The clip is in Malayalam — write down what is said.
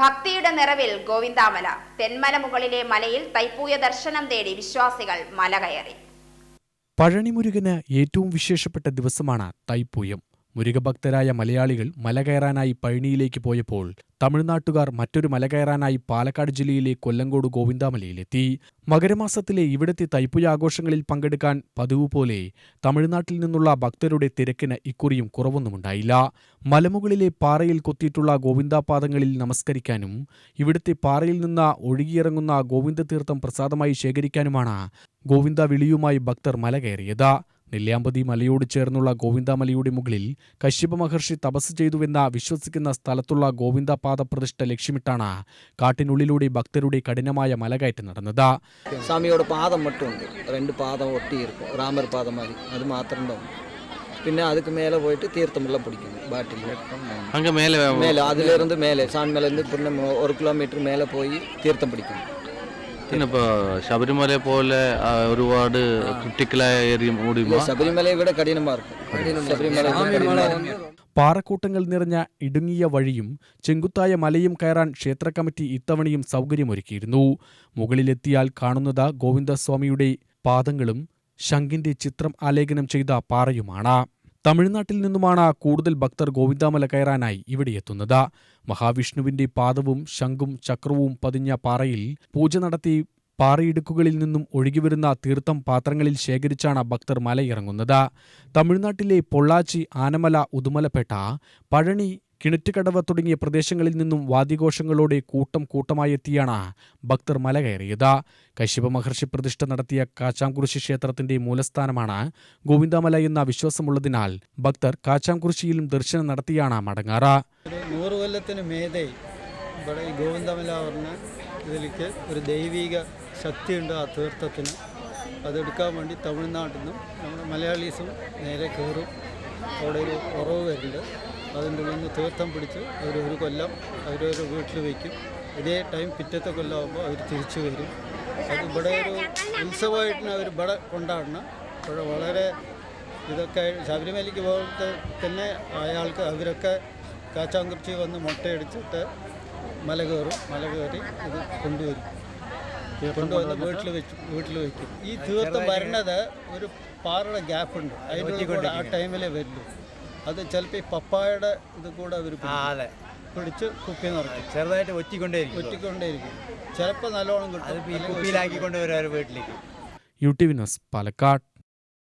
ഭക്തിയുടെ നിറവിൽ ഗോവിന്ദാമല. തെന്മല മുകളിലെ മലയിൽ തൈപ്പൂയ ദർശനം തേടി വിശ്വാസികൾ മല കയറി. പഴനിമുരുകന് ഏറ്റവും വിശേഷപ്പെട്ട ദിവസമാണ് തൈപ്പൂയം. മുരുകഭക്തരായ മലയാളികൾ മലകയറാനായി പഴനിയിലേക്ക് പോയപ്പോൾ തമിഴ്നാട്ടുകാർ മറ്റൊരു മലകയറാനായി പാലക്കാട് ജില്ലയിലെ കൊല്ലങ്കോട് ഗോവിന്ദാമലയിലെത്തി. മകരമാസത്തിലെ ഇവിടത്തെ തൈപ്പുയ ആഘോഷങ്ങളിൽ പങ്കെടുക്കാൻ പതിവ് പോലെ തമിഴ്നാട്ടിൽ നിന്നുള്ള ഭക്തരുടെ തിരക്കിന് ഇക്കുറിയും കുറവൊന്നുമുണ്ടായില്ല. മലമുകളിലെ പാറയിൽ കൊത്തിയിട്ടുള്ള ഗോവിന്ദാപാദങ്ങളിൽ നമസ്കരിക്കാനും ഇവിടുത്തെ പാറയിൽ നിന്ന് ഒഴുകിയിറങ്ങുന്ന ഗോവിന്ദതീർത്ഥം പ്രസാദമായി ശേഖരിക്കാനുമാണ് ഗോവിന്ദ വിളിയുമായി ഭക്തർ മല കയറിയത്. നെല്ലിയാമ്പതി മലയോട് ചേർന്നുള്ള ഗോവിന്ദമലയുടെ മുകളിൽ കശ്യപ മഹർഷി തപസ് ചെയ്തുവെന്ന വിശ്വസിക്കുന്ന സ്ഥലത്തുള്ള ഗോവിന്ദപാദ പ്രതിഷ്ഠ ലക്ഷ്യമിട്ടാണ് കാട്ടിനുള്ളിലൂടെ ഭക്തരുടെ കഠിനമായ മലകയറ്റം നടന്നത് சாமியோட பாதம் மட்டும் உண்டு ரெண்டு பாதம் ஒட்டி இருக்கும் ராமர் பாதம் மாதிரி அது மாத்திரம்தான் உண்டு பின்ன அதுக்கு மேலே போயிட்டு தீர்த்தமெல்லாம் பிடிக்கணும் பாட்டில் அங்கே மேலே மேலே அதுலேருந்து மேலே சாமி மேலேருந்து பின்ன மு- ஒரு கிலோமீட்டர் மேலே போய் தீர்த்தம் பிடிக்கணும் പിന്നെ ശബരിമല പോലെ ഒരുപാട് ക്രിട്ടിക്കലായ ഏരിയ കൂടി ശബരിമല ഇവിടെ പാറക്കൂട്ടങ്ങൾ നിറഞ്ഞ ഇടുങ്ങിയ വഴിയും ചെങ്കുത്തായ മലയും കയറാൻ ക്ഷേത്ര കമ്മിറ്റി ഇത്തവണയും സൗകര്യമൊരുക്കിയിരുന്നു. മുകളിലെത്തിയാൽ കാണുന്നത് ഗോവിന്ദസ്വാമിയുടെ പാദങ്ങളും ശങ്കിന്റെ ചിത്രം ആലേഖനം ചെയ്ത പാറയുമാണ്. തമിഴ്നാട്ടിൽ നിന്നുമാണ് കൂടുതൽ ഭക്തർ ഗോവിന്ദാമല കയറാനായി ഇവിടെ എത്തുന്നത്. മഹാവിഷ്ണുവിന്റെ പാദവും ശംഖും ചക്രവും പതിഞ്ഞ പാറയിൽ പൂജ നടത്തി പാറയിടുക്കുകളിൽ നിന്നും ഒഴുകിവരുന്ന തീർത്ഥം പാത്രങ്ങളിൽ ശേഖരിച്ചാണ് ഭക്തർ മലയിറങ്ങുന്നത്. തമിഴ്നാട്ടിലെ പൊള്ളാച്ചി ആനമല ഉദുമലപ്പേട്ട പഴനി കിണറ്റുകടവ് തുടങ്ങിയ പ്രദേശങ്ങളിൽ നിന്നും വാദിഘോഷങ്ങളോടെ കൂട്ടം കൂട്ടമായെത്തിയാണ് ഭക്തർ മല കയറിയത്. കശ്യപ മഹർഷി പ്രതിഷ്ഠ നടത്തിയ കാച്ചാംകുറിശി ക്ഷേത്രത്തിന്റെ മൂലസ്ഥാനമാണ് ഗോവിന്ദമല എന്ന വിശ്വാസമുള്ളതിനാൽ ഭക്തർ കാച്ചാംകുറിശിയിലും ദർശനം നടത്തിയാണ് മടങ്ങാറ്. ഇതിലേക്ക് ഒരു ദൈവിക ശക്തിയുണ്ട് ആ തീർത്ഥത്തിന്. അതെടുക്കാൻ വേണ്ടി തമിഴ്നാട്ടിൽ നിന്നും നമ്മുടെ മലയാളീസും നേരെ കയറും. അവിടെ ഒരു ഉറവ് വരുന്നുണ്ട്. അതിന്റെ ഉള്ളിൽ നിന്ന് തീർത്ഥം പിടിച്ച് അവർ ഒരു കൊല്ലം അവരൊരു വീട്ടിൽ വയ്ക്കും. ഇതേ ടൈം പിറ്റത്തെ കൊല്ലം ആകുമ്പോൾ അവർ തിരിച്ചു വരും. അത് ഇവിടെ ഒരു ഉത്സവമായിട്ടാണ് അവർ ഇവിടെ കൊണ്ടാടണം. ഇവിടെ വളരെ ഇതൊക്കെ ശബരിമലയ്ക്ക് പോലത്തെ തന്നെ അയാൾക്ക് അവരൊക്കെ കാച്ചാങ്കുറിച്ചി വന്ന് മുട്ടയടിച്ചിട്ട് മല കയറും. മല കയറി ഇത് കൊണ്ടുവരും. കൊണ്ടുവന്ന് വീട്ടിൽ വെച്ചു വീട്ടിൽ വെക്കും. ഈ തീർത്ഥം വരണത് ഒരു പാറയുടെ ഗ്യാപ്പ് ഉണ്ട്. അതിന്റെ കൂടെ ആ ടൈമിലേ വരുള്ളൂ. അത് ചിലപ്പോൾ ഈ പപ്പായുടെ ഇത് കൂടെ അവർ അതെ. പിടിച്ച് കുപ്പി നിറയ്ക്കും. ചെറുതായിട്ട് ഒറ്റിക്കൊണ്ടേയിരിക്കും. ഒറ്റിക്കൊണ്ടേയിരിക്കും. ചിലപ്പോൾ നല്ലോണം കിട്ടും. കുപ്പിയിലാക്കിക്കൊണ്ട് വരും വീട്ടിലേക്ക്. U T Vinod Palakkad.